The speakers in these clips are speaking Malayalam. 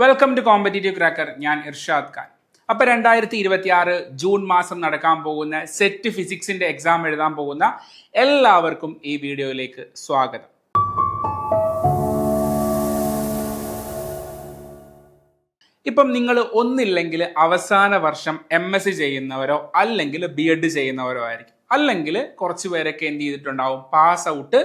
വെൽക്കം ടു കോമ്പറ്റീറ്റീവ് ക്രാക്കർ ഞാൻ ഇർഷാദ് ഖാൻ. അപ്പൊ രണ്ടായിരത്തി ഇരുപത്തി ആറ് ജൂൺ മാസം നടക്കാൻ പോകുന്ന സെറ്റ് ഫിസിക്സിന്റെ എക്സാം എഴുതാൻ പോകുന്ന എല്ലാവർക്കും ഈ വീഡിയോയിലേക്ക് സ്വാഗതം. ഇപ്പം നിങ്ങൾ ഒന്നില്ലെങ്കിൽ അവസാന വർഷം എം എസ് ചെയ്യുന്നവരോ അല്ലെങ്കിൽ ബി എഡ് ചെയ്യുന്നവരോ ആയിരിക്കും. അല്ലെങ്കിൽ കുറച്ച് പേരൊക്കെ എന്ത് ചെയ്തിട്ടുണ്ടാവും? പാസ് ഔട്ട്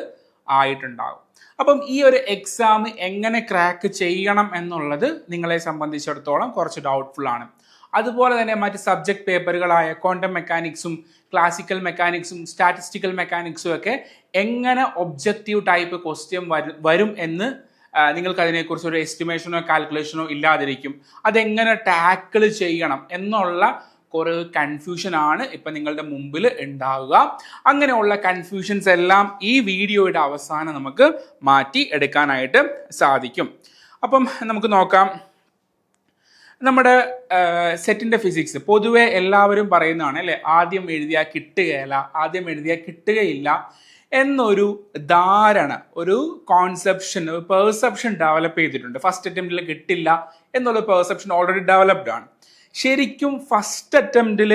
ആയിട്ടുണ്ടാവും. അപ്പം ഈ ഒരു എക്സാം എങ്ങനെ ക്രാക്ക് ചെയ്യണം എന്നുള്ളത് നിങ്ങളെ സംബന്ധിച്ചിടത്തോളം കുറച്ച് ഡൗട്ട്ഫുൾ ആണ്. അതുപോലെ തന്നെ മറ്റ് സബ്ജക്ട് പേപ്പറുകളായ ക്വാണ്ടം മെക്കാനിക്സും ക്ലാസിക്കൽ മെക്കാനിക്സും സ്റ്റാറ്റിസ്റ്റിക്കൽ മെക്കാനിക്സും ഒക്കെ എങ്ങനെ ഒബ്ജക്റ്റീവ് ടൈപ്പ് ക്വസ്റ്റ്യൻ വരും എന്ന് നിങ്ങൾക്ക് അതിനെക്കുറിച്ച് ഒരു എസ്റ്റിമേഷനോ കാൽക്കുലേഷനോ ഇല്ലാതിരിക്കും. അതെങ്ങനെ ടാക്കിൾ ചെയ്യണം എന്നുള്ള കുറേ കൺഫ്യൂഷൻ ആണ് ഇപ്പം നിങ്ങളുടെ മുമ്പിൽ ഉണ്ടാവുക. അങ്ങനെയുള്ള കൺഫ്യൂഷൻസ് എല്ലാം ഈ വീഡിയോയുടെ അവസാനം നമുക്ക് മാറ്റി എടുക്കാനായിട്ട് സാധിക്കും. അപ്പം നമുക്ക് നോക്കാം. നമ്മുടെ സെറ്റിന്റെ ഫിസിക്സ് പൊതുവെ എല്ലാവരും പറയുന്നതാണ് അല്ലേ? ആദ്യം എഴുതിയാൽ കിട്ടുകയില്ല ആദ്യം എഴുതിയാൽ കിട്ടുകയില്ല എന്നൊരു ധാരണ ഒരു കോൺസെപ്ഷൻ പെർസെപ്ഷൻ ഡെവലപ്പ് ചെയ്തിട്ടുണ്ട്. ഫസ്റ്റ് അറ്റംപ്റ്റിൽ കിട്ടില്ല എന്നുള്ള പെർസെപ്ഷൻ ഓൾറെഡി ഡെവലപ്ഡ് ആണ്. ശരിക്കും ഫസ്റ്റ് അറ്റംപ്റ്റിൽ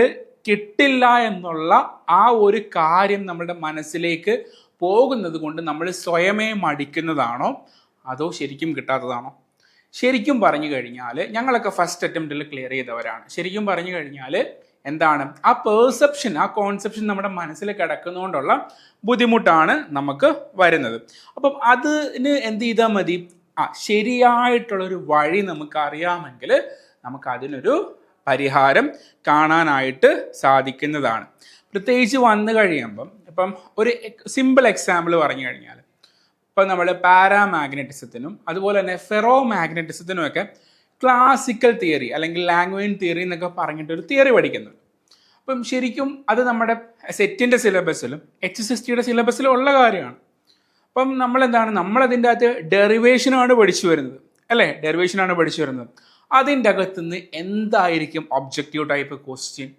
കിട്ടില്ല എന്നുള്ള ആ ഒരു കാര്യം നമ്മുടെ മനസ്സിലേക്ക് പോകുന്നത് കൊണ്ട് നമ്മൾ സ്വയമേ മടിക്കുന്നതാണോ? അതോ ശരിക്കും കിട്ടാത്തതാണോ? ശരിക്കും പറഞ്ഞു കഴിഞ്ഞാൽ ഞങ്ങളൊക്കെ ഫസ്റ്റ് അറ്റംപ്റ്റിൽ ക്ലിയർ ചെയ്തവരാണ്. ശരിക്കും പറഞ്ഞു കഴിഞ്ഞാൽ എന്താണ്? ആ പേഴ്സെപ്ഷൻ ആ കോൺസെപ്ഷൻ നമ്മുടെ മനസ്സിൽ കിടക്കുന്നതുകൊണ്ടുള്ള ബുദ്ധിമുട്ടാണ് നമുക്ക് വരുന്നത്. അപ്പം അതിന് എന്ത് ചെയ്താൽ മതി? ആ ശരിയായിട്ടുള്ളൊരു വഴി നമുക്ക് അറിയാമെങ്കിൽ നമുക്ക് അതിനൊരു പരിഹാരം കാണാനായിട്ട് സാധിക്കുന്നതാണ്. പ്രത്യേകിച്ച് വന്നു കഴിയുമ്പം ഇപ്പം ഒരു സിമ്പിൾ എക്സാമ്പിൾ പറഞ്ഞു കഴിഞ്ഞാൽ ഇപ്പം നമ്മൾ പാരാമാഗ്നറ്റിസത്തിനും അതുപോലെ തന്നെ ഫെറോ മാഗ്നറ്റിസത്തിനും ഒക്കെ ക്ലാസിക്കൽ തിയറി അല്ലെങ്കിൽ ലാംഗ്വേജ് തിയറി എന്നൊക്കെ പറഞ്ഞിട്ട് ഒരു തിയറി പഠിക്കുന്നുണ്ട്. അപ്പം ശരിക്കും അത് നമ്മുടെ സെറ്റിന്റെ സിലബസിലും എച്ച് എസ് ടിയുടെ സിലബസിലും ഉള്ള കാര്യമാണ്. അപ്പം നമ്മളെന്താണ് നമ്മളതിന്റെ അകത്ത് ഡെറിവേഷനാണ് പഠിച്ചു വരുന്നത്. അല്ലേ? ഡെറിവേഷനാണ് പഠിച്ചു വരുന്നത്. അതിന്റെ അകത്തുനിന്ന് എന്തായിരിക്കും ഒബ്ജക്റ്റീവ് ടൈപ്പ് ക്വസ്റ്റ്യൻ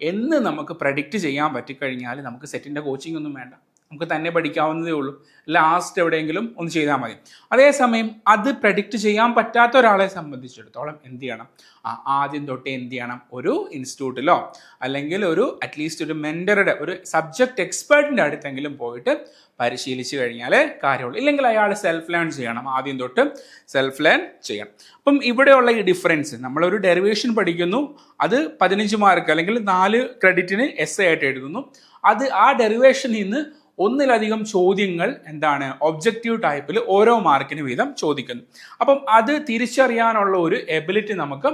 എന്ന് നമുക്ക് പ്രഡിക്റ്റ് ചെയ്യാൻ പറ്റിക്കഴിഞ്ഞാൽ നമുക്ക് സെറ്റിന്റെ കോച്ചിങ് ഒന്നും വേണ്ട. നമുക്ക് തന്നെ പഠിക്കാവുന്നതേ ഉള്ളൂ. ലാസ്റ്റ് എവിടെയെങ്കിലും ഒന്ന് ചെയ്താൽ മതി. അതേസമയം അത് പ്രഡിക്റ്റ് ചെയ്യാൻ പറ്റാത്ത ഒരാളെ സംബന്ധിച്ചിടത്തോളം എന്ത് ചെയ്യണം? ആ ആദ്യം തൊട്ടേ എന്ത് ചെയ്യണം? ഒരു ഇൻസ്റ്റിറ്റ്യൂട്ടിലോ അല്ലെങ്കിൽ ഒരു അറ്റ്ലീസ്റ്റ് ഒരു മെന്ററുടെ ഒരു സബ്ജക്റ്റ് എക്സ്പേർട്ടിന്റെ അടുത്തെങ്കിലും പോയിട്ട് പരിശീലിച്ച് കഴിഞ്ഞാൽ കാര്യമുള്ളൂ. ഇല്ലെങ്കിൽ അയാൾ സെൽഫ് ലേൺ ചെയ്യണം. ആദ്യം തൊട്ട് സെൽഫ് ലേൺ ചെയ്യണം. അപ്പം ഇവിടെയുള്ള ഈ ഡിഫറൻസ് നമ്മളൊരു ഡെറിവേഷൻ പഠിക്കുന്നു. അത് പതിനഞ്ച് മാർക്ക് അല്ലെങ്കിൽ നാല് ക്രെഡിറ്റിന് എസ് ആയിട്ട് എഴുതുന്നു. അത് ആ ഡെറിവേഷനിൽ നിന്ന് ഒന്നിലധികം ചോദ്യങ്ങൾ എന്താണ് ഒബ്ജക്റ്റീവ് ടൈപ്പിൽ ഓരോ മാർക്കിന് വീതം ചോദിക്കുന്നു. അപ്പം അത് തിരിച്ചറിയാനുള്ള ഒരു എബിലിറ്റി നമുക്ക്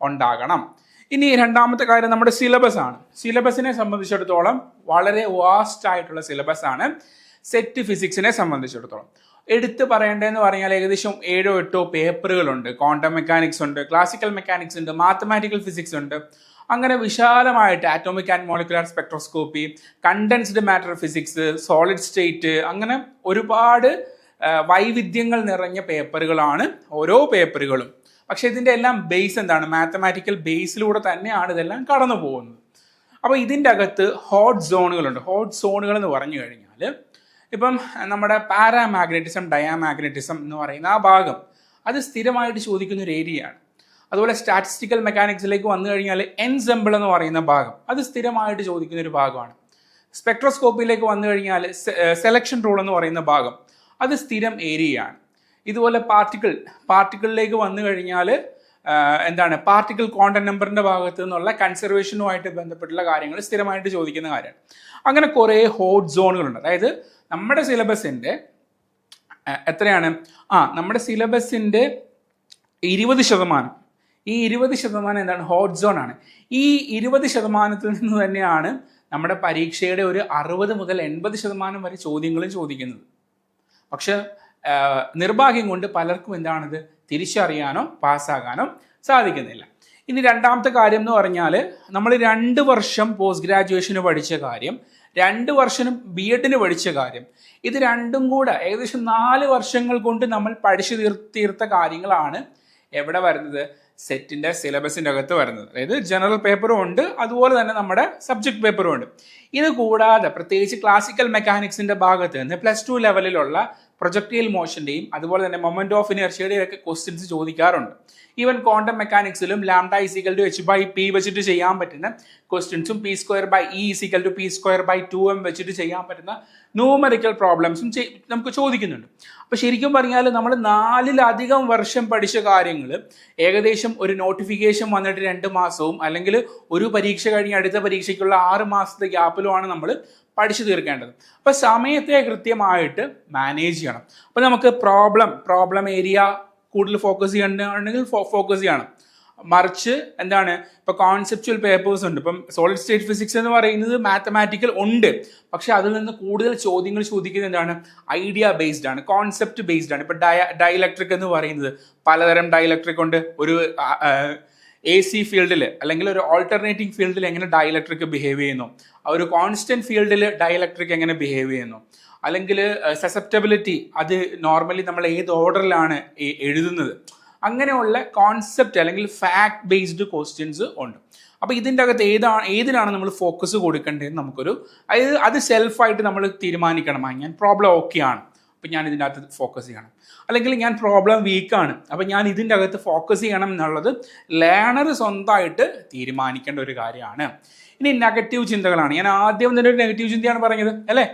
ഉണ്ടാകണം. ഇനി രണ്ടാമത്തെ കാര്യം നമ്മുടെ സിലബസ് ആണ്. സിലബസിനെ സംബന്ധിച്ചിടത്തോളം വളരെ വാസ്റ്റ് ആയിട്ടുള്ള സിലബസ് ആണ് സെറ്റ് ഫിസിക്സിനെ സംബന്ധിച്ചിടത്തോളം. എടുത്തു പറയേണ്ടതെന്ന് പറഞ്ഞാൽ ഏകദേശം ഏഴോ എട്ടോ പേപ്പറുകളുണ്ട് ക്വാണ്ടം മെക്കാനിക്സ് ഉണ്ട് ക്ലാസിക്കൽ മെക്കാനിക്സ് ഉണ്ട് മാത്തമാറ്റിക്കൽ ഫിസിക്സ് ഉണ്ട്. അങ്ങനെ വിശാലമായിട്ട് atomic and molecular spectroscopy condensed matter physics solid state അങ്ങനെ ഒരുപാട് വൈവിധ്യങ്ങൾ നിറഞ്ഞ പേപ്പറുകളാണ് ഓരോ പേപ്പറുകളും. പക്ഷേ ഇതിന്റെ എല്ലാം ബേസ് എന്താണ്? മാത്തമാറ്റിക്കൽ ബേസിലൂടെ തന്നെയാണ് ഇതെല്ലാം കടന്നു പോകുന്നത്. അപ്പോൾ ഇതിന്റെ അകത്ത് ഹോട്ട് സോണുകളുണ്ട് ഹോട്ട് സോണുകൾ എന്ന് പറഞ്ഞു കഴിഞ്ഞാൽ ഇപ്പം നമ്മുടെ പാരാമാഗ്നറ്റിസം ഡയാമാഗ്നറ്റിസം എന്ന് പറയുന്ന ആ ഭാഗം. അത് സ്ഥിരമായിട്ട് ചോദിക്കുന്ന ഒരു ഏരിയയാണ് അതുപോലെ സ്റ്റാറ്റിസ്റ്റിക്കൽ മെക്കാനിക്സിലേക്ക് വന്നു കഴിഞ്ഞാൽ എൻസെമ്പിൾ എന്ന് പറയുന്ന ഭാഗം. അത് സ്ഥിരമായിട്ട് ചോദിക്കുന്ന ഒരു ഭാഗമാണ്. സ്പെക്ട്രോസ്കോപ്പിയിലേക്ക് വന്നു കഴിഞ്ഞാൽ സെലക്ഷൻ റൂൾ എന്ന് പറയുന്ന ഭാഗം. അത് സ്ഥിരം ഏരിയയാണ്. ഇതുപോലെ പാർട്ടിക്കിൾ പാർട്ടിക്കിളിലേക്ക് വന്നു കഴിഞ്ഞാൽ എന്താണ് പാർട്ടിക്കിൾ കോണ്ടന്റ് നമ്പറിന്റെ ഭാഗത്ത് നിന്നുള്ള കൺസർവേഷനുമായിട്ട് ബന്ധപ്പെട്ടുള്ള കാര്യങ്ങൾ സ്ഥിരമായിട്ട് ചോദിക്കുന്ന കാര്യമാണ്. അങ്ങനെ കുറേ ഹോട്ട് സോണുകളുണ്ട് അതായത് നമ്മുടെ സിലബസിന്റെ എത്രയാണ്? ആ നമ്മുടെ സിലബസിന്റെ ഇരുപത് ശതമാനം. ഈ ഇരുപത് ശതമാനം എന്താണ്? ഹോട്ട് സോൺ ആണ്. ഈ ഇരുപത് ശതമാനത്തിൽ നിന്ന് തന്നെയാണ് നമ്മുടെ പരീക്ഷയുടെ ഒരു അറുപത് മുതൽ എൺപത് ശതമാനം വരെ ചോദ്യങ്ങളും ചോദിക്കുന്നത്. പക്ഷെ നിർഭാഗ്യം കൊണ്ട് പലർക്കും എന്താണത്? തിരിച്ചറിയാനോ പാസ്സാകാനോ സാധിക്കുന്നില്ല. ഇനി രണ്ടാമത്തെ കാര്യം എന്ന് പറഞ്ഞാൽ നമ്മൾ രണ്ട് വർഷം പോസ്റ്റ് ഗ്രാജുവേഷന് പഠിച്ച കാര്യം രണ്ട് വർഷം ബി എഡിന് പഠിച്ച കാര്യം ഇത് രണ്ടും കൂടെ ഏകദേശം നാല് വർഷങ്ങൾ കൊണ്ട് നമ്മൾ പഠിച്ചു തീർ തീർത്ത കാര്യങ്ങളാണ് എവിടെ വരുന്നത്? സെറ്റിന്റെ സിലബസിന്റെ അകത്ത് വരുന്നത്. അതായത് ജനറൽ പേപ്പറും ഉണ്ട് അതുപോലെ തന്നെ നമ്മുടെ സബ്ജക്ട് പേപ്പറും ഉണ്ട്. ഇത് കൂടാതെ പ്രത്യേകിച്ച് ക്ലാസിക്കൽ മെക്കാനിക്സിന്റെ ഭാഗത്ത് നിന്ന് പ്ലസ് ടു ലെവലിലുള്ള പ്രൊജക്ടീൽ മോഷന്റെയും അതുപോലെ തന്നെ മൊമെന്റ് ഓഫ് ഇനർഷ്യയുടെയും ഒക്കെ ക്വസ്റ്റ്യൻസ് ചോദിക്കാറുണ്ട്. Even quantum മെക്കാനിക്സിലും lambda is equal to H by P വെച്ചിട്ട് ചെയ്യാൻ പറ്റുന്ന ക്വസ്റ്റ്യൻസും P square by E is equal to P square by two M വെച്ചിട്ട് ചെയ്യാൻ പറ്റുന്ന ന്യൂമറിക്കൽ പ്രോബ്ലംസും നമുക്ക് ചോദിക്കുന്നുണ്ട്. അപ്പോൾ ശരിക്കും പറഞ്ഞാൽ നമ്മൾ നാലിലധികം വർഷം പഠിച്ച കാര്യങ്ങൾ ഏകദേശം ഒരു നോട്ടിഫിക്കേഷൻ വന്നിട്ട് രണ്ട് മാസവും അല്ലെങ്കിൽ ഒരു പരീക്ഷ കഴിഞ്ഞ് അടുത്ത പരീക്ഷയ്ക്കുള്ള ആറ് മാസത്തെ ഗ്യാപ്പിലുമാണ് നമ്മൾ പഠിച്ചു തീർക്കേണ്ടത്. അപ്പോൾ സമയത്തെ കൃത്യമായിട്ട് മാനേജ് ചെയ്യണം. അപ്പോൾ നമുക്ക് പ്രോബ്ലം പ്രോബ്ലം ഏരിയ കൂടുതൽ ഫോക്കസ് ചെയ്യണമെന്നുണ്ടെങ്കിൽ ഫോക്കസ് ചെയ്യണം. മറിച്ച് എന്താണ് ഇപ്പൊ കോൺസെപ്റ്റുവൽ പേപ്പേഴ്സ് ഉണ്ട്. ഇപ്പം സോളിഡ് സ്റ്റേറ്റ് ഫിസിക്സ് എന്ന് പറയുന്നത് മാത്തമാറ്റിക്കൽ ഉണ്ട്. പക്ഷെ അതിൽ നിന്ന് കൂടുതൽ ചോദ്യങ്ങൾ ചോദിക്കുന്നത് എന്താണ് ഐഡിയ ബേസ്ഡ് ആണ് കോൺസെപ്റ്റ് ബേസ്ഡ് ആണ്. ഇപ്പൊ ഡയ ഡയലക്ട്രിക് എന്ന് പറയുന്നത് പലതരം ഡയലക്ട്രിക് ഉണ്ട്. ഒരു എ സി ഫീൽഡിൽ അല്ലെങ്കിൽ ഒരു ഓൾട്ടർനേറ്റിംഗ് ഫീൽഡിൽ എങ്ങനെ ഡയലക്ട്രിക് ബിഹേവ് ചെയ്യുന്നു? ഒരു കോൺസ്റ്റന്റ് ഫീൽഡിൽ ഡയലക്ട്രിക് എങ്ങനെ ബിഹേവ് ചെയ്യുന്നു? അല്ലെങ്കിൽ സസെപ്റ്റബിലിറ്റി അത് നോർമലി നമ്മൾ ഏത് ഓർഡറിലാണ് എഴുതുന്നത്. അങ്ങനെയുള്ള കോൺസെപ്റ്റ് അല്ലെങ്കിൽ ഫാക്ട് ബേസ്ഡ് ക്വസ്റ്റ്യൻസ് ഉണ്ട്. അപ്പോൾ ഇതിന്റെ അകത്ത് ഏതാണ് ഏതിനാണ് നമ്മൾ ഫോക്കസ് കൊടുക്കേണ്ടതെന്ന് നമുക്കൊരു അതായത് അത് സെൽഫായിട്ട് നമ്മൾ തീരുമാനിക്കണം. ഞാൻ പ്രോബ്ലം ഓക്കെ ആണ്. അപ്പം ഞാൻ ഇതിന്റെ അകത്ത് ഫോക്കസ് ചെയ്യണം. അല്ലെങ്കിൽ ഞാൻ പ്രോബ്ലം വീക്കാണ് അപ്പം ഞാൻ ഇതിന്റെ അകത്ത് ഫോക്കസ് ചെയ്യണം എന്നുള്ളത് ലേണർ സ്വന്തമായിട്ട് തീരുമാനിക്കേണ്ട ഒരു കാര്യമാണ്. ഇനി നെഗറ്റീവ് ചിന്തകളാണ്. ഞാൻ ആദ്യം തന്നെ ഒരു നെഗറ്റീവ് ചിന്തയാണ് പറഞ്ഞത് അല്ലേ?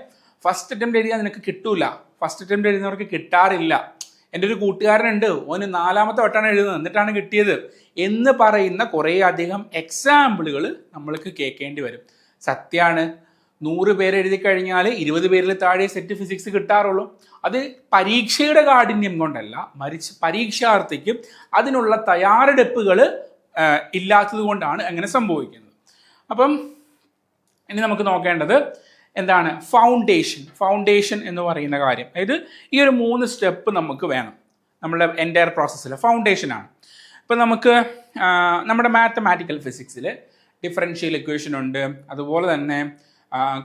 ഫസ്റ്റ് അറ്റംപ്റ്റ് എഴുതിയാൽ നിനക്ക് കിട്ടൂല. ഫസ്റ്റ് അറ്റംപ്റ്റ് എഴുതുന്നവർക്ക് കിട്ടാറില്ല. എന്റെ ഒരു കൂട്ടുകാരനുണ്ട്. ഓന് നാലാമത്തെ വട്ടാണ് എഴുതുന്നത്. എന്നിട്ടാണ് കിട്ടിയത്. എന്ന് പറയുന്ന കുറേ അധികം എക്സാമ്പിളുകൾ നമ്മൾക്ക് കേൾക്കേണ്ടി വരും. സത്യമാണ് നൂറ് പേര് എഴുതി കഴിഞ്ഞാൽ ഇരുപത് പേരിൽ താഴെ സെറ്റ് ഫിസിക്സ് കിട്ടാറുള്ളൂ. അത് പരീക്ഷയുടെ കാഠിന്യം കൊണ്ടല്ല മറിച്ച് പരീക്ഷാർത്ഥിക്കും അതിനുള്ള തയ്യാറെടുപ്പുകൾ ഇല്ലാത്തത് കൊണ്ടാണ് അങ്ങനെ സംഭവിക്കുന്നത്. അപ്പം ഇനി നമുക്ക് നോക്കേണ്ടത് എന്താണ്? ഫൗണ്ടേഷൻ ഫൗണ്ടേഷൻ എന്ന് പറയുന്ന കാര്യം. അതായത് ഈ ഒരു മൂന്ന് സ്റ്റെപ്പ് നമുക്ക് വേണം. നമ്മുടെ എന്റയർ പ്രോസസ്സിൽ ഫൗണ്ടേഷനാണ് ഇപ്പം നമുക്ക് നമ്മുടെ മാത്തമാറ്റിക്കൽ ഫിസിക്സിൽ ഡിഫറൻഷ്യൽ ഇക്വേഷൻ ഉണ്ട്. അതുപോലെ തന്നെ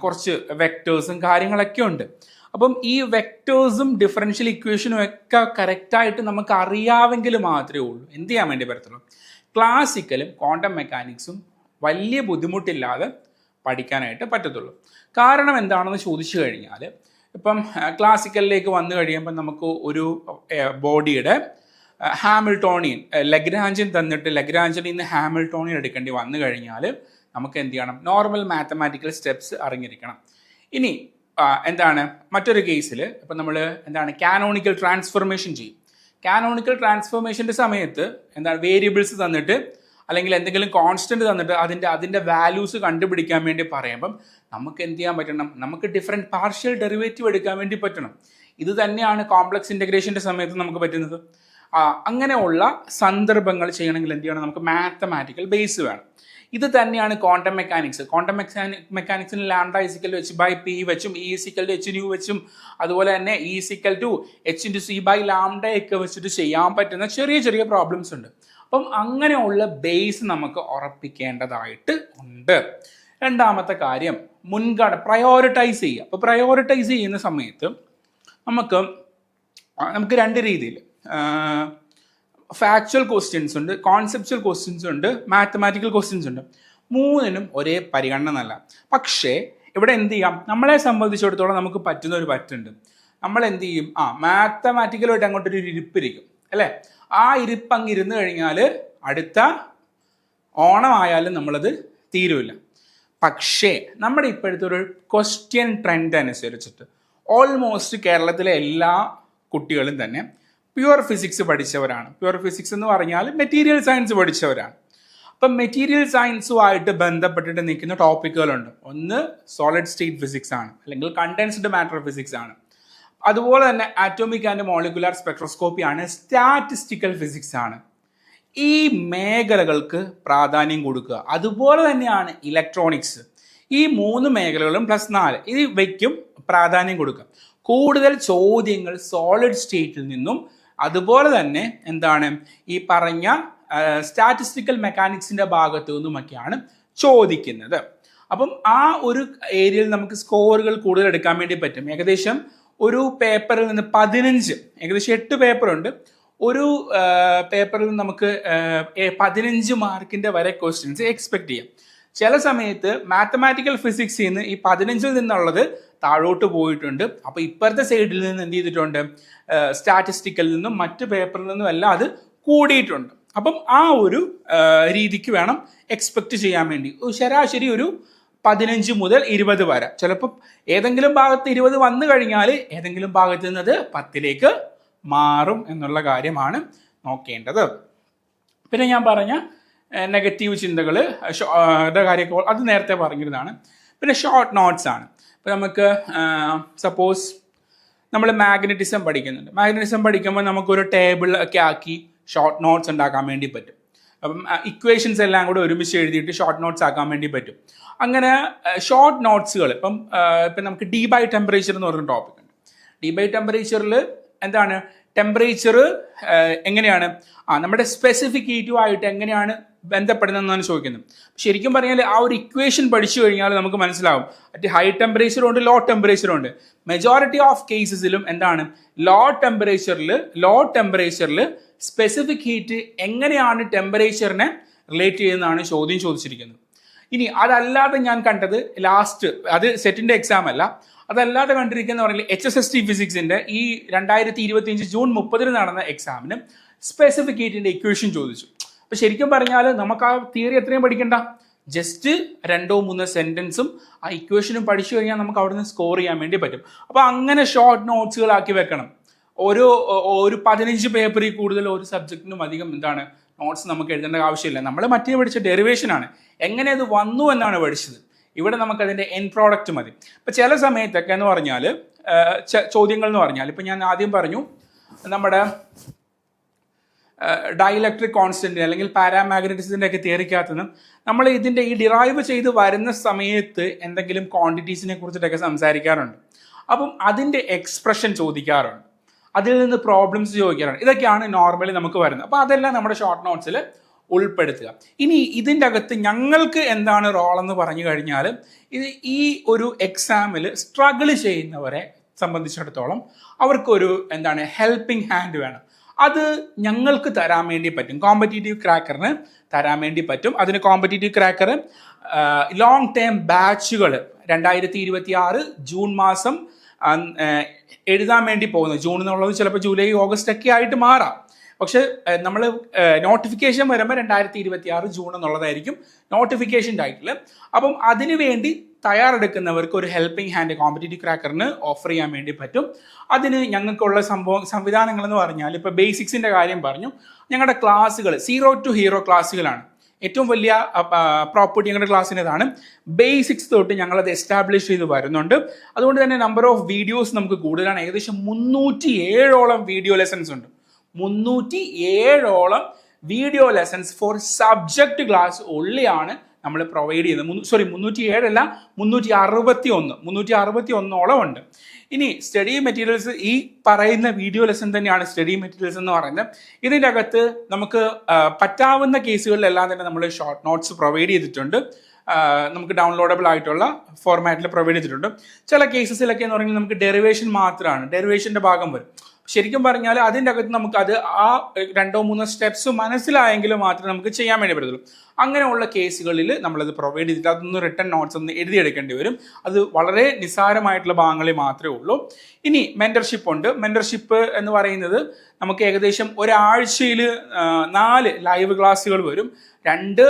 കുറച്ച് വെക്ടേഴ്സും കാര്യങ്ങളൊക്കെ ഉണ്ട്. അപ്പം ഈ വെക്ടേഴ്സും ഡിഫറൻഷ്യൽ ഇക്വേഷനും ഒക്കെ കറക്റ്റായിട്ട് നമുക്ക് അറിയാമെങ്കിൽ മാത്രമേ ഉള്ളൂ. എന്ത് ചെയ്യാൻ വേണ്ടി പറ്റത്തുള്ളൂ? ക്ലാസിക്കലും ക്വാണ്ടം മെക്കാനിക്സും വലിയ ബുദ്ധിമുട്ടില്ലാതെ പഠിക്കാനായിട്ട് പറ്റത്തുള്ളൂ. കാരണം എന്താണെന്ന് ചോദിച്ചു കഴിഞ്ഞാൽ ഇപ്പം ക്ലാസിക്കലിലേക്ക് വന്നു കഴിയുമ്പോൾ നമുക്ക് ഒരു ബോഡിയുടെ ഹാമിൽട്ടോണിയൻ ലഗ്രാഞ്ചിൻ തന്നിട്ട് ലഗ്രാഞ്ചിൽ നിന്ന് ഹാമിൽട്ടോണിയൻ എടുക്കേണ്ടി വന്നു കഴിഞ്ഞാൽ നമുക്ക് എന്ത് ചെയ്യണം? നോർമൽ മാത്തമാറ്റിക്കൽ സ്റ്റെപ്സ് അറിഞ്ഞിരിക്കണം. ഇനി എന്താണ്? മറ്റൊരു കേസിൽ ഇപ്പം നമ്മൾ എന്താണ്? കാനോണിക്കൽ ട്രാൻസ്ഫോർമേഷൻ ചെയ്യും. കാനോണിക്കൽ ട്രാൻസ്ഫോർമേഷന്റെ സമയത്ത് എന്താണ്? വേരിയബിൾസ് തന്നിട്ട് അല്ലെങ്കിൽ എന്തെങ്കിലും കോൺസ്റ്റന്റ് തന്നിട്ട് അതിന്റെ അതിന്റെ വാല്യൂസ് കണ്ടുപിടിക്കാൻ വേണ്ടി പറയുമ്പം നമുക്ക് എന്ത് ചെയ്യാൻ പറ്റണം? നമുക്ക് ഡിഫറെന്റ് പാർഷ്യൽ ഡെറിവേറ്റീവ് എടുക്കാൻ വേണ്ടി പറ്റണം. ഇത് തന്നെയാണ് കോംപ്ലക്സ് ഇന്റഗ്രേഷന്റെ സമയത്ത് നമുക്ക് പറ്റുന്നത്. അങ്ങനെയുള്ള സന്ദർഭങ്ങൾ ചെയ്യണമെങ്കിൽ എന്ത് ചെയ്യണം? നമുക്ക് മാത്തമാറ്റിക്കൽ ബേസ് വേണം. ഇത് തന്നെയാണ് quantum mechanics quantum mechanic മെക്കാനിക്സിന് lambda is equal to H by P വെച്ചും E is equal to H nu വെച്ചും അതുപോലെ തന്നെ E is equal to H into C by lambda ഒക്കെ വെച്ചിട്ട് ചെയ്യാൻ പറ്റുന്ന ചെറിയ ചെറിയ പ്രോബ്ലംസ് ഉണ്ട്. അപ്പം അങ്ങനെയുള്ള ബേസ് നമുക്ക് ഉറപ്പിക്കേണ്ടതായിട്ട് ഉണ്ട്. രണ്ടാമത്തെ കാര്യം മുൻഗണ പ്രയോറിറ്റൈസ് ചെയ്യുക. അപ്പോൾ പ്രയോറിറ്റൈസ് ചെയ്യുന്ന സമയത്ത് നമുക്ക് നമുക്ക് രണ്ട് രീതിയിൽ ഫാക്ച്വൽ ക്വസ്റ്റ്യൻസ് ഉണ്ട് കോൺസെപ്ച്വൽ ക്വസ്റ്റ്യൻസ് ഉണ്ട് മാത്തമാറ്റിക്കൽ ക്വസ്റ്റ്യൻസ് ഉണ്ട്. മൂന്നിനും ഒരേ പരിഗണന നല്ല പക്ഷേ ഇവിടെ എന്ത് ചെയ്യാം? നമ്മളെ സംബന്ധിച്ചിടത്തോളം നമുക്ക് പറ്റുന്ന ഒരു പറ്റുണ്ട് നമ്മൾ എന്ത് ചെയ്യും? ആ മാത്തമാറ്റിക്കലായിട്ട് അങ്ങോട്ടൊരു ഇരിപ്പിരിക്കും അല്ലേ? ആ ഇരിപ്പ് അങ്ങ് ഇരുന്ന് കഴിഞ്ഞാൽ അടുത്ത ഓണമായാലും നമ്മളത് തീരുമില്ല പക്ഷേ നമ്മുടെ ഇപ്പോഴത്തെ ഒരു ക്വസ്റ്റ്യൻ ട്രെൻഡ് അനുസരിച്ചിട്ട് ഓൾമോസ്റ്റ് കേരളത്തിലെ എല്ലാ കുട്ടികളും തന്നെ പ്യുവർ ഫിസിക്സ് പഠിച്ചവരാണ്. പ്യുവർ ഫിസിക്സ് എന്ന് പറഞ്ഞാൽ മെറ്റീരിയൽ സയൻസ് പഠിച്ചവരാണ്. അപ്പം മെറ്റീരിയൽ സയൻസുമായിട്ട് ബന്ധപ്പെട്ടിട്ട് നിൽക്കുന്ന ടോപ്പിക്കുകളുണ്ട് ഒന്ന് സോളിഡ് സ്റ്റേറ്റ് ഫിസിക്സ് ആണ് അല്ലെങ്കിൽ കണ്ടൻസ്ഡ് മാറ്റർ ഫിസിക്സ് ആണ്. അതുപോലെ തന്നെ ആറ്റോമിക് ആൻഡ് മോളിക്കുലാർ സ്പെക്ട്രോസ്കോപ്പി ആണ് സ്റ്റാറ്റിസ്റ്റിക്കൽ ഫിസിക്സ് ആണ്. ഈ മേഖലകൾക്ക് പ്രാധാന്യം കൊടുക്കുക. അതുപോലെ തന്നെയാണ് ഇലക്ട്രോണിക്സ് ഈ മൂന്ന് മേഖലകളും പ്ലസ് നാല് ഇത് വയ്ക്കും പ്രാധാന്യം കൊടുക്കുക. കൂടുതൽ ചോദ്യങ്ങൾ സോളിഡ് സ്റ്റേറ്റിൽ നിന്നും അതുപോലെ തന്നെ എന്താണ് ഈ പറഞ്ഞ സ്റ്റാറ്റിസ്റ്റിക്കൽ മെക്കാനിക്സിന്റെ ഭാഗത്തു നിന്നുമൊക്കെയാണ് ചോദിക്കുന്നത്. അപ്പം ആ ഒരു ഏരിയയിൽ നമുക്ക് സ്കോറുകൾ കൂടുതൽ എടുക്കാൻ വേണ്ടി പറ്റും. ഏകദേശം ഒരു പേപ്പറിൽ നിന്ന് പതിനഞ്ച് ഏകദേശം എട്ട് പേപ്പറുണ്ട്. ഒരു പേപ്പറിൽ നിന്ന് നമുക്ക് പതിനഞ്ച് മാർക്കിന്റെ വരെ ക്വസ്റ്റ്യൻസ് എക്സ്പെക്ട് ചെയ്യാം. ചില സമയത്ത് മാത്തമാറ്റിക്കൽ ഫിസിക്സിൽ നിന്ന് ഈ പതിനഞ്ചിൽ നിന്നുള്ളത് താഴോട്ട് പോയിട്ടുണ്ട്. അപ്പോൾ ഇപ്പുറത്തെ സൈഡിൽ നിന്ന് എന്ത് ചെയ്തിട്ടുണ്ട്? സ്റ്റാറ്റിസ്റ്റിക്കലിൽ നിന്നും മറ്റ് പേപ്പറിൽ നിന്നും എല്ലാം അത് കൂടിയിട്ടുണ്ട്. അപ്പം ആ ഒരു രീതിക്ക് വേണം എക്സ്പെക്ട് ചെയ്യാൻ വേണ്ടി. ശരാശരി ഒരു പതിനഞ്ച് മുതൽ ഇരുപത് വരെ. ചിലപ്പോൾ ഏതെങ്കിലും ഭാഗത്ത് ഇരുപത് വന്നു കഴിഞ്ഞാൽ ഏതെങ്കിലും ഭാഗത്ത് നിന്നത് പത്തിലേക്ക് മാറും എന്നുള്ള കാര്യമാണ് നോക്കേണ്ടത്. പിന്നെ ഞാൻ പറഞ്ഞ നെഗറ്റീവ് ചിന്തകൾ കാര്യമൊക്കെ അത് നേരത്തെ പറഞ്ഞിരുന്നതാണ്. പിന്നെ ഷോർട്ട് നോട്ട്സ് ആണ്. ഇപ്പം നമുക്ക് സപ്പോസ് നമ്മൾ മാഗ്നറ്റിസം പഠിക്കുന്നുണ്ട്. മാഗ്നറ്റിസം പഠിക്കുമ്പോൾ നമുക്കൊരു ടേബിൾ ഒക്കെ ആക്കി ഷോർട്ട് നോട്ട്സ് ഉണ്ടാക്കാൻ വേണ്ടി പറ്റും. അപ്പം ഇക്വേഷൻസ് എല്ലാം കൂടെ ഒരുമിച്ച് എഴുതിയിട്ട് ഷോർട്ട് നോട്ട്സ് ആക്കാൻ വേണ്ടി പറ്റും. അങ്ങനെ ഷോർട്ട് നോട്ട്സുകൾ ഇപ്പം ഇപ്പം നമുക്ക് ഡി ബൈ ടെമ്പറേച്ചർ എന്ന് പറഞ്ഞ ടോപ്പിക് ഉണ്ട്. ഡി ബൈ ടെമ്പറേച്ചറിൽ എന്താണ്? ടെമ്പറേച്ചർ എങ്ങനെയാണ്? ആ നമ്മുടെ സ്പെസിഫിക് ഹീറ്റും ആയിട്ട് എങ്ങനെയാണ് ബന്ധപ്പെടുന്നതെന്നാണ് ചോദിക്കുന്നത്. ശരിക്കും പറഞ്ഞാൽ ആ ഒരു ഇക്വേഷൻ പഠിച്ചു കഴിഞ്ഞാൽ നമുക്ക് മനസ്സിലാവും. അറ്റ് ഹൈ ടെമ്പറേച്ചറും ഉണ്ട് ലോ ടെമ്പറേച്ചറും ഉണ്ട്. മെജോറിറ്റി ഓഫ് കേസസിലും എന്താണ്? ലോ ടെമ്പറേച്ചറിൽ ലോ ടെമ്പറേച്ചറിൽ സ്പെസിഫിക് ഹീറ്റ് എങ്ങനെയാണ് ടെമ്പറേച്ചറിനെ റിലേറ്റ് ചെയ്യുന്നതാണ് ചോദ്യം ചോദിച്ചിരിക്കുന്നത്. ഇനി അതല്ലാതെ ഞാൻ കണ്ടത് ലാസ്റ്റ് അത് സെറ്റിന്റെ എക്സാം അല്ല. അതല്ലാതെ കണ്ടിരിക്കുന്ന പറഞ്ഞാൽ എച്ച് എസ് എസ് ടി ഫിസിക്സിന്റെ ഈ രണ്ടായിരത്തി ഇരുപത്തി അഞ്ച് ജൂൺ മുപ്പതിന് നടന്ന എക്സാമിന് സ്പെസിഫിക് ഹീറ്റിന്റെ ഇക്വേഷൻ ചോദിച്ചു. അപ്പൊ ശരിക്കും പറഞ്ഞാൽ നമുക്ക് ആ തിയറി എത്രയും പഠിക്കണ്ട. ജസ്റ്റ് രണ്ടോ മൂന്നോ സെന്റൻസും ആ ഇക്വേഷനും പഠിച്ചു കഴിഞ്ഞാൽ നമുക്ക് അവിടുന്ന് സ്കോർ ചെയ്യാൻ വേണ്ടി പറ്റും. അപ്പൊ അങ്ങനെ ഷോർട്ട് നോട്ട്സുകളാക്കി വെക്കണം. ഒരു ഒരു പതിനഞ്ച് പേപ്പറിൽ കൂടുതൽ ഒരു സബ്ജക്റ്റിനും അധികം എന്താണ് നോട്ട്സ് നമുക്ക് എഴുതേണ്ട ആവശ്യമില്ല. നമ്മൾ മറ്റേ പഠിച്ച ഡെറിവേഷൻ ആണ്. എങ്ങനെ അത് വന്നു എന്നാണ് പഠിച്ചത്. ഇവിടെ നമുക്ക് അതിന്റെ എൻ പ്രോഡക്റ്റ് മതി. ഇപ്പം ചില സമയത്തൊക്കെ എന്ന് പറഞ്ഞാൽ ചോദ്യങ്ങൾ എന്ന് പറഞ്ഞാൽ ഇപ്പം ഞാൻ ആദ്യം പറഞ്ഞു നമ്മുടെ ഡൈലക്ട്രിക് കോൺസ്റ്റന്റ് അല്ലെങ്കിൽ പാരാമാഗ്നറ്റിസിന്റെ ഒക്കെ തിയറിക്കകത്തുനിന്ന് നമ്മൾ ഇതിന്റെ ഈ ഡിറൈവ് ചെയ്ത് വരുന്ന സമയത്ത് എന്തെങ്കിലും ക്വാണ്ടിറ്റീസിനെ കുറിച്ചിട്ടൊക്കെ സംസാരിക്കാറുണ്ട്. അപ്പം അതിന്റെ എക്സ്പ്രഷൻ ചോദിക്കാറുണ്ട്. അതിൽ നിന്ന് പ്രോബ്ലംസ് ചോദിക്കാറുണ്ട്. ഇതൊക്കെയാണ് നോർമലി നമുക്ക് വരുന്നത്. അപ്പോൾ അതെല്ലാം നമ്മുടെ ഷോർട്ട് നോട്ട്സിൽ ഉൾപ്പെടുത്തുക. ഇനി ഇതിന്റെ അകത്ത് ഞങ്ങൾക്ക് എന്താണ് റോൾ എന്ന് പറഞ്ഞു കഴിഞ്ഞാൽ ഇത് ഈ ഒരു എക്സാമിൽ സ്ട്രഗിൾ ചെയ്യുന്നവരെ സംബന്ധിച്ചിടത്തോളം അവർക്കൊരു എന്താണ് ഹെൽപ്പിംഗ് ഹാൻഡ് വേണം. അത് ഞങ്ങൾക്ക് തരാൻ വേണ്ടി പറ്റും. കോമ്പറ്റേറ്റീവ് ക്രാക്കറിന് തരാൻ വേണ്ടി പറ്റും. അതിന് കോമ്പറ്റേറ്റീവ് ക്രാക്കർ ലോങ് ടേം ബാച്ചുകൾ രണ്ടായിരത്തി ഇരുപത്തി ആറ് ജൂൺ മാസം എഴുതാൻ വേണ്ടി പോകുന്നത് ജൂൺ എന്നുള്ളത് ചിലപ്പോൾ ജൂലൈ ഓഗസ്റ്റ് ഒക്കെ ആയിട്ട് മാറാം. പക്ഷെ നമ്മൾ നോട്ടിഫിക്കേഷൻ വരുമ്പോൾ രണ്ടായിരത്തി ഇരുപത്തി ആറ് ജൂൺ എന്നുള്ളതായിരിക്കും നോട്ടിഫിക്കേഷൻ ടൈറ്റിൽ അപ്പം അതിനു വേണ്ടി തയ്യാറെടുക്കുന്നവർക്ക് ഒരു ഹെൽപ്പിംഗ് ഹാൻഡ് കോമ്പറ്റേറ്റീവ് ക്രാക്കറിന് ഓഫർ ചെയ്യാൻ വേണ്ടി പറ്റും. അതിന് ഞങ്ങൾക്കുള്ള സംഭവം സംവിധാനങ്ങൾ എന്ന് പറഞ്ഞാൽ ഇപ്പോൾ ബേസിക്സിന്റെ കാര്യം പറഞ്ഞു. ഞങ്ങളുടെ ക്ലാസ്സുകൾ സീറോ ടു ഹീറോ ക്ലാസ്സുകളാണ് ഏറ്റവും വലിയ പ്രോപ്പർട്ടി ഞങ്ങളുടെ ക്ലാസ്സിന്റെതാണ് ബേസിക്സ് തൊട്ട് ഞങ്ങളത് എസ്റ്റാബ്ലിഷ് ചെയ്ത് വരുന്നുണ്ട്. അതുകൊണ്ട് തന്നെ നമ്പർ ഓഫ് വീഡിയോസ് നമുക്ക് കൂടുതലാണ്. ഏകദേശം മുന്നൂറ്റി ഏഴോളം വീഡിയോ ലെസൺസ് ഉണ്ട്. മുന്നൂറ്റി ഏഴോളം video lessons for subject class ഉള്ളിയാണ് നമ്മൾ പ്രൊവൈഡ് ചെയ്യുന്നത് സോറി മുന്നൂറ്റി ഏഴല്ല മുന്നൂറ്റി അറുപത്തി ഒന്ന് മുന്നൂറ്റി അറുപത്തി ഒന്നോളം ഉണ്ട്. ഇനി സ്റ്റഡി മെറ്റീരിയൽസ് ഈ പറയുന്ന വീഡിയോ ലെസൺ തന്നെയാണ് സ്റ്റഡി മെറ്റീരിയൽസ് എന്ന് പറയുന്നത്. ഇതിന്റെ അകത്ത് നമുക്ക് പറ്റാവുന്ന കേസുകളിലെല്ലാം തന്നെ നമ്മൾ ഷോർട്ട് നോട്ട്സ് പ്രൊവൈഡ് ചെയ്തിട്ടുണ്ട്. നമുക്ക് ഡൗൺലോഡബിൾ ആയിട്ടുള്ള ഫോർമാറ്റിൽ പ്രൊവൈഡ് ചെയ്തിട്ടുണ്ട്. ചില കേസസിലൊക്കെ എന്ന് പറഞ്ഞാൽ നമുക്ക് ഡെറിവേഷൻ മാത്രമാണ് ഡെറിവേഷന്റെ ഭാഗം വരും. ശരിക്കും പറഞ്ഞാൽ അതിന്റെ അകത്ത് നമുക്ക് അത് ആ രണ്ടോ മൂന്നോ സ്റ്റെപ്സ് മനസ്സിലായെങ്കിൽ മാത്രമേ നമുക്ക് ചെയ്യാൻ വേണ്ടി പറ്റത്തുള്ളൂ. അങ്ങനെയുള്ള കേസുകളിൽ നമ്മളത് പ്രൊവൈഡ് ചെയ്തിട്ട് അതൊന്ന് റിട്ടേൺ നോട്ട്സ് ഒന്ന് എഴുതിയെടുക്കേണ്ടി വരും. അത് വളരെ നിസ്സാരമായിട്ടുള്ള ഭാഗങ്ങളെ മാത്രമേ ഉള്ളൂ. ഇനി മെന്റർഷിപ്പ് ഉണ്ട്. മെന്റർഷിപ്പ് എന്ന് പറയുന്നത് നമുക്ക് ഏകദേശം ഒരാഴ്ചയിൽ നാല് ലൈവ് ക്ലാസ്സുകൾ വരും. രണ്ട്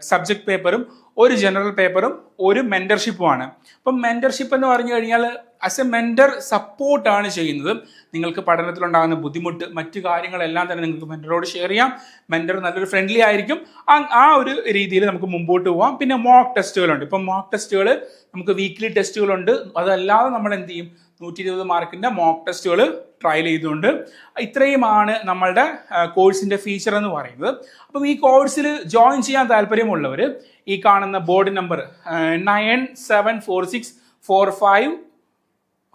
സബ്ജക്ട് പേപ്പറും ഒരു ജനറൽ പേപ്പറും ഒരു മെന്റർഷിപ്പുമാണ് അപ്പം മെന്റർഷിപ്പ് എന്ന് പറഞ്ഞു കഴിഞ്ഞാൽ ആസ് എ മെന്റർ സപ്പോർട്ടാണ് ചെയ്യുന്നത്. നിങ്ങൾക്ക് പഠനത്തിലുണ്ടാകുന്ന ബുദ്ധിമുട്ട് മറ്റു കാര്യങ്ങളെല്ലാം തന്നെ നിങ്ങൾക്ക് മെന്ററോട് ഷെയർ ചെയ്യാം. മെന്റർ നല്ലൊരു ഫ്രണ്ട്ലി ആയിരിക്കും. ആ- ഒരു രീതിയിൽ നമുക്ക് മുമ്പോട്ട് പോവാം. പിന്നെ മോക്ക് ടെസ്റ്റുകളുണ്ട് ഇപ്പം മോക്ക് ടെസ്റ്റുകൾ നമുക്ക് വീക്ക്ലി ടെസ്റ്റുകളുണ്ട് അതല്ലാതെ നമ്മൾ എന്ത് ചെയ്യും? നൂറ്റി ഇരുപത് മാർക്കിന്റെ മോക്ക് ടെസ്റ്റുകൾ ട്രയൽ ചെയ്തുകൊണ്ട് ഇത്രയുമാണ് നമ്മളുടെ കോഴ്സിന്റെ ഫീച്ചർ എന്ന് പറയുന്നത്. അപ്പം ഈ കോഴ്സിൽ ജോയിൻ ചെയ്യാൻ താല്പര്യമുള്ളവർ ഈ കാണുന്ന board number nine seven four six four five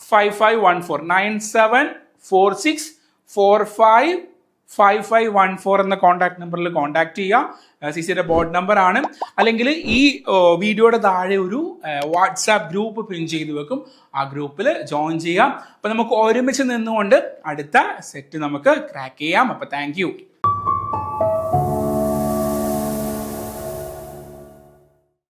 five five one four nine seven four six four five five five one four എന്ന കോൺടാക്ട് നമ്പറിൽ കോൺടാക്ട് ചെയ്യുക. സി സിയുടെ ബോർഡ് നമ്പർ ആണ്. അല്ലെങ്കിൽ ഈ വീഡിയോയുടെ താഴെ ഒരു വാട്സാപ്പ് ഗ്രൂപ്പ് പിൻ ചെയ്ത് വെക്കും. ആ ഗ്രൂപ്പിൽ ജോയിൻ ചെയ്യാം അപ്പം നമുക്ക് ഒരുമിച്ച് നിന്നുകൊണ്ട് അടുത്ത സെറ്റ് നമുക്ക് ക്രാക്ക് ചെയ്യാം. അപ്പം താങ്ക്